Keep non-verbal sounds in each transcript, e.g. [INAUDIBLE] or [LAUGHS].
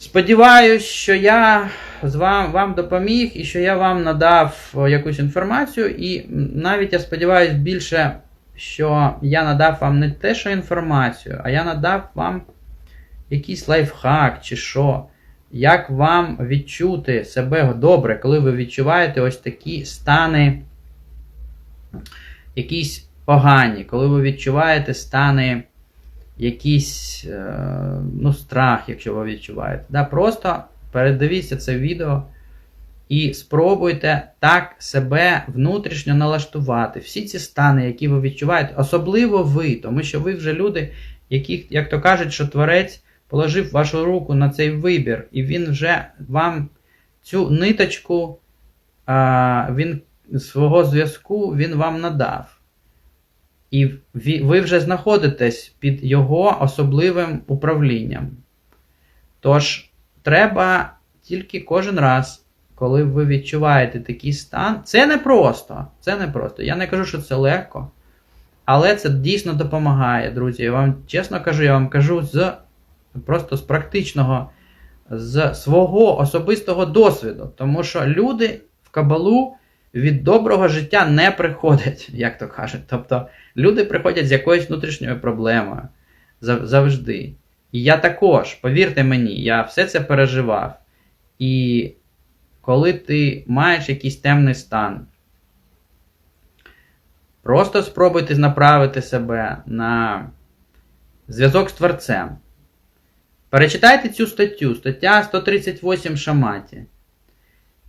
Сподіваюсь, що я з вам, вам допоміг і що я вам надав якусь інформацію. І навіть я сподіваюся більше, що я надав вам не те, що інформацію, а я надав вам якийсь лайфхак чи що. Як вам відчути себе добре, коли ви відчуваєте ось такі стани, якісь погані, коли ви відчуваєте стани якийсь е, ну, страх, якщо ви відчуваєте. Да, просто передивіться це відео і спробуйте так себе внутрішньо налаштувати. Всі ці стани, які ви відчуваєте, особливо ви, тому що ви вже люди, яких, як то кажуть, що творець положив вашу руку на цей вибір, і він вже вам цю ниточку, він свого зв'язку він вам надав. І ви вже знаходитесь під його особливим управлінням. Тож, треба тільки кожен раз, коли ви відчуваєте такий стан, це не просто. Це не просто. Я не кажу, що це легко. Але це дійсно допомагає, друзі. Я вам чесно кажу, я вам кажу з просто з практичного, з свого особистого досвіду. Тому що люди в кабалу від доброго життя не приходять, [LAUGHS] як то кажуть. Тобто люди приходять з якоюсь внутрішньою проблемою завжди. І я також, повірте мені, я все це переживав. І коли ти маєш якийсь темний стан, просто спробуйте направити себе на зв'язок з Творцем. Перечитайте цю статтю, стаття 138 Шаматі.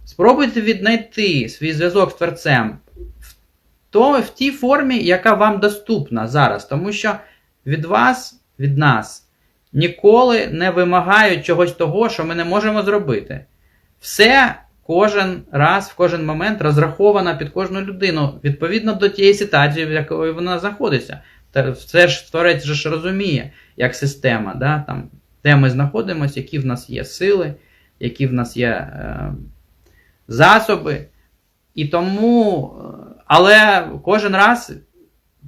Спробуйте віднайти свій зв'язок з Творцем в, то, в тій формі, яка вам доступна зараз. Тому що від вас, від нас, ніколи не вимагають чогось того, що ми не можемо зробити. Все кожен раз, в кожен момент розраховано під кожну людину відповідно до тієї ситуації, в якої вона знаходиться. Та Це ж творець же ж розуміє, як система, да? Там, де ми знаходимося, які в нас є сили, які в нас є е, засоби. І тому, е, але кожен раз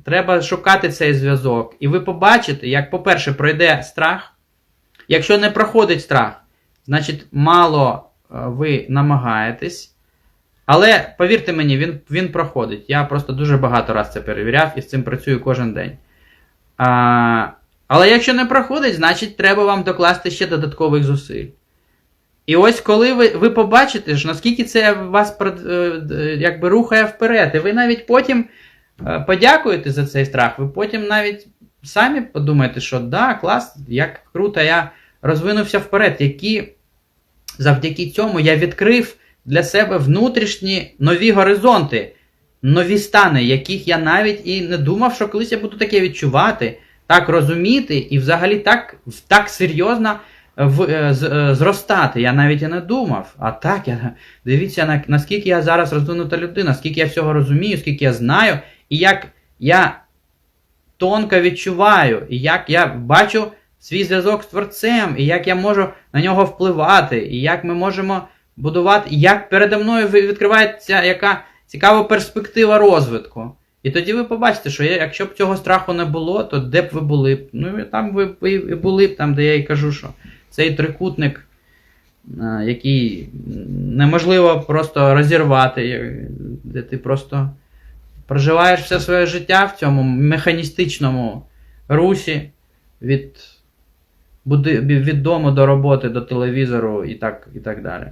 треба шукати цей зв'язок. І ви побачите, як, по-перше, пройде страх. Якщо не проходить страх, значить мало е, ви намагаєтесь. Але повірте мені, він, він проходить. Я просто дуже багато раз це перевіряв і з цим працюю кожен день. А, але якщо не проходить, значить треба вам докласти ще додаткових зусиль. І ось коли ви, ви побачите, ж, наскільки це вас е, якби рухає вперед, і ви навіть потім е, подякуєте за цей страх, ви потім навіть самі подумаєте, що да, клас, як круто, я розвинувся вперед, які завдяки цьому я відкрив для себе внутрішні нові горизонти, нові стани, яких я навіть і не думав, що колись я буду таке відчувати, так розуміти і взагалі так, так серйозно в, е, з- е, зростати. Я навіть і не думав. А так, я, дивіться, на, наскільки я зараз розвинута людина, скільки я всього розумію, скільки я знаю, і як я тонко відчуваю, і як я бачу свій зв'язок з творцем, і як я можу на нього впливати, і як ми можемо будувати, і як передо мною відкривається яка цікава перспектива розвитку. І тоді ви побачите, що я- якщо б цього страху не було, то де б ви були? Ну там ви і були б, там, де я і кажу, що цей трикутник, е, який неможливо просто розірвати, е, де ти просто проживаєш все своє життя в цьому механістичному русі від, від дому до роботи, до телевізору і так, і так далі.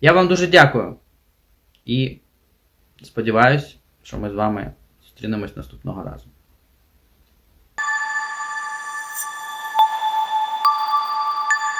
Я вам дуже дякую. І сподіваюсь, що ми з вами зустрінемось наступного разу.